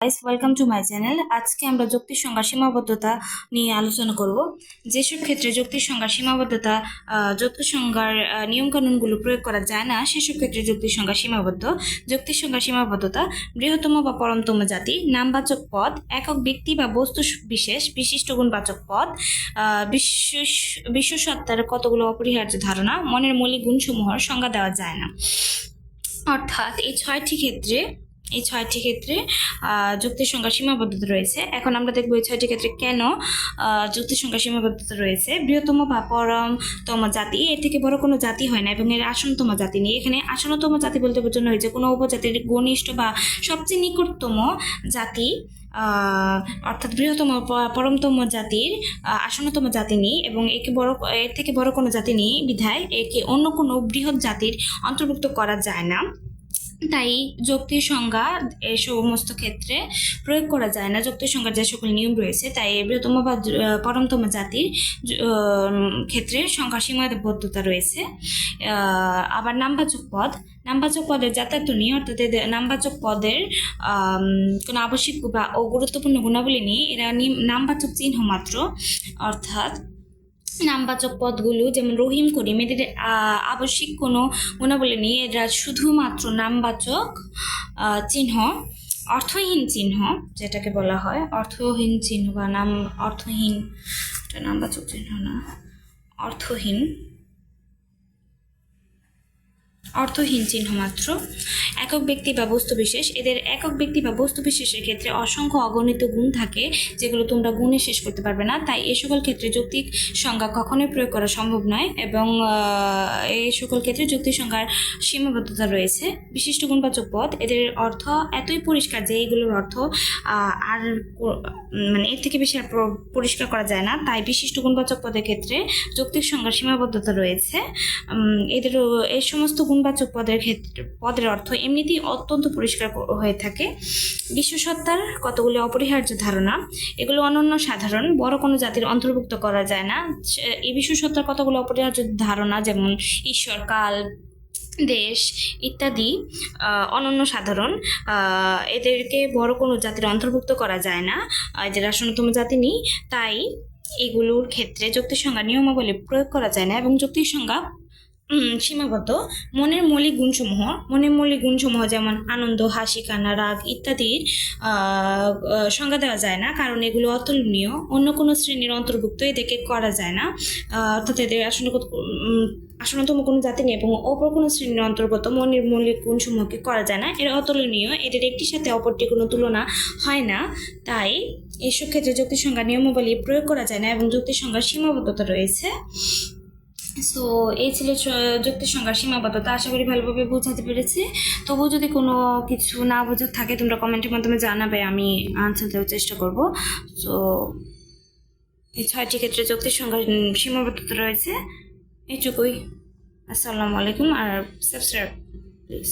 Guys welcome to my channel আজকে আমরা যুক্তির সংজ্ঞা সীমাবদ্ধতা নিয়ে আলোচনা করব। যেসব ক্ষেত্রে যুক্তির সংজ্ঞা সীমাবদ্ধতা আহ, যুক্তির সংজ্ঞার নিয়মকানুনগুলো প্রয়োগ করা যায় না সেসব ক্ষেত্রে যুক্তির সংজ্ঞা সীমাবদ্ধ। যুক্তির সংজ্ঞা সীমাবদ্ধতা বৃহত্তম বা পরমতম জাতি নামবাচক পদ একক ব্যক্তি বা বস্তু বিশেষ বিশিষ্ট গুণবাচক পদ বিশ্ব বিশ্বসত্তার কতগুলো অপরিহার্য ধারণা মনের মৌলিক গুণসমূহের সংজ্ঞা দেওয়া যায় না। অর্থাৎ এই ছয়টি ক্ষেত্রে এই ছয়টি ক্ষেত্রে যুক্তির সংখ্যা সীমাবদ্ধতা রয়েছে। এখন আমরা দেখব এই ছয়টি ক্ষেত্রে কেন যুক্তির সংখ্যা সীমাবদ্ধতা রয়েছে। বৃহত্তম বা পরমতম জাতি এর থেকে বড় কোনো জাতি হয় না এবং এর আসনতম জাতি নেই। এখানে আসনতম জাতি বলতে বোঝানো হয়েছে কোনো উপজাতির ঘনিষ্ঠ বা সবচেয়ে নিকটতম জাতি অর্থাৎ বৃহত্তম পরমতম জাতির আহ, আসনতম জাতি নেই এবং একে বড় এর থেকে বড় কোনো জাতি নেই বিধায় একে অন্য কোনো বৃহৎ জাতির অন্তর্ভুক্ত করা যায় না। তাই যুক্তির সংজ্ঞা এই সমস্ত ক্ষেত্রে প্রয়োগ করা যায় না। যুক্তির সংজ্ঞার যে সকল নিয়ম রয়েছে তাই বৃহত্তম বা পরমতম জাতির ক্ষেত্রে সংখ্যা সীমাবদ্ধতা রয়েছে। আবার নামবাচক পদ। নামবাচক পদের যাতায়াত নিয়ে অর্থাৎ নামবাচক পদের কোনো আবশ্যিক বা ও গুরুত্বপূর্ণ গুণাবলী নেই এরা নিম- নামবাচক চিহ্ন মাত্র। অর্থাৎ নামবাচক পদগুলো, যেমন রহিম করিম, এদের আবশ্যিক কোনো গুণাবলী নেই। এরা শুধুমাত্র নামবাচক চিহ্ন, অর্থহীন চিহ্ন, যেটাকে বলা হয়। অর্থহীন চিহ্ন বা নাম, অর্থহীন, এটা নামবাচক চিহ্ন না, অর্থহীন। অর্থহীন চিহ্ন মাত্র। একক ব্যক্তি বা বস্তু বিশেষ। এদের একক ব্যক্তি বা বস্তু বিশেষের ক্ষেত্রে অসংখ্য অগণিত গুণ থাকে, যেগুলো তোমরা গুণে শেষ করতে পারবে না। তাই এ সকল ক্ষেত্রে যৌক্তিক সংজ্ঞা কখনোই প্রয়োগ করা সম্ভব নয় এবং এই সকল ক্ষেত্রে যুক্তির সংজ্ঞার সীমাবদ্ধতা রয়েছে। বিশিষ্ট গুণবাচক পদ, এদের অর্থ এতই পরিষ্কার যে এগুলোর অর্থ আর মানে এর থেকে বেশি আর পরিষ্কার করা যায় না। তাই বিশিষ্ট গুণবাচক পদের ক্ষেত্রে যৌক্তিক সংজ্ঞার সীমাবদ্ধতা রয়েছে। এদের এই সমস্ত গুণবাচক পদের ক্ষেত্রে, পদের অর্থ এমনিতেই অত্যন্ত পরিষ্কার হয়ে থাকে। বিশ্বসত্তার কতগুলি অপরিহার্য ধারণা, এগুলো অনন্য সাধারণ, বড় কোনো জাতির অন্তর্ভুক্ত করা যায় না। এই বিশ্বসত্তার কতগুলো অপরিহার্য ধারণা, যেমন ঈশ্বর, কাল, দেশ ইত্যাদি অনন্য সাধারণ এদেরকে বড় কোনো জাতির অন্তর্ভুক্ত করা যায় না। এদের আসনতম জাতি নেই। তাই এগুলোর ক্ষেত্রে যুক্তির সংজ্ঞা নিয়মাবলী প্রয়োগ করা যায় না এবং যুক্তির সংজ্ঞা সীমাবদ্ধ। মনের মৌলিক গুণসমূহ, মনের মৌলিক গুণসমূহ যেমন আনন্দ, হাসি, কান্না, রাগ ইত্যাদির সংজ্ঞা দেওয়া যায় না, কারণ এগুলো অতুলনীয়। অন্য কোনো শ্রেণির অন্তর্ভুক্ত এদেরকে করা যায় না। অর্থাৎ এদের আসলে আসনতম কোনো জাতি নেই এবং অপর কোনো শ্রেণির অন্তর্গত মনের মৌলিক গুণসমূহকে করা যায় না। এর অতুলনীয়, এদের একটির সাথে অপরটি কোনো তুলনা হয় না। তাই এসব ক্ষেত্রে যুক্তির সংজ্ঞা নিয়মাবলী প্রয়োগ করা যায় না এবং যুক্তির সংজ্ঞার সীমাবদ্ধতা রয়েছে। সো এই ছিল যুক্তির সংজ্ঞার সীমাবদ্ধতা। আশা করি ভালোভাবে বোঝাতে পেরেছি। তবুও যদি কোনো কিছু না বোঝার থাকে, তোমরা কমেন্টের মাধ্যমে জানাবে, আমি আনসার দেওয়ার চেষ্টা করব। সো এই ছয়টি ক্ষেত্রে যুক্তির সংজ্ঞার সীমাবদ্ধতা রয়েছে। এইটুকুই। আসসালামু আলাইকুম, আর সাবস্ক্রাইব প্লিজ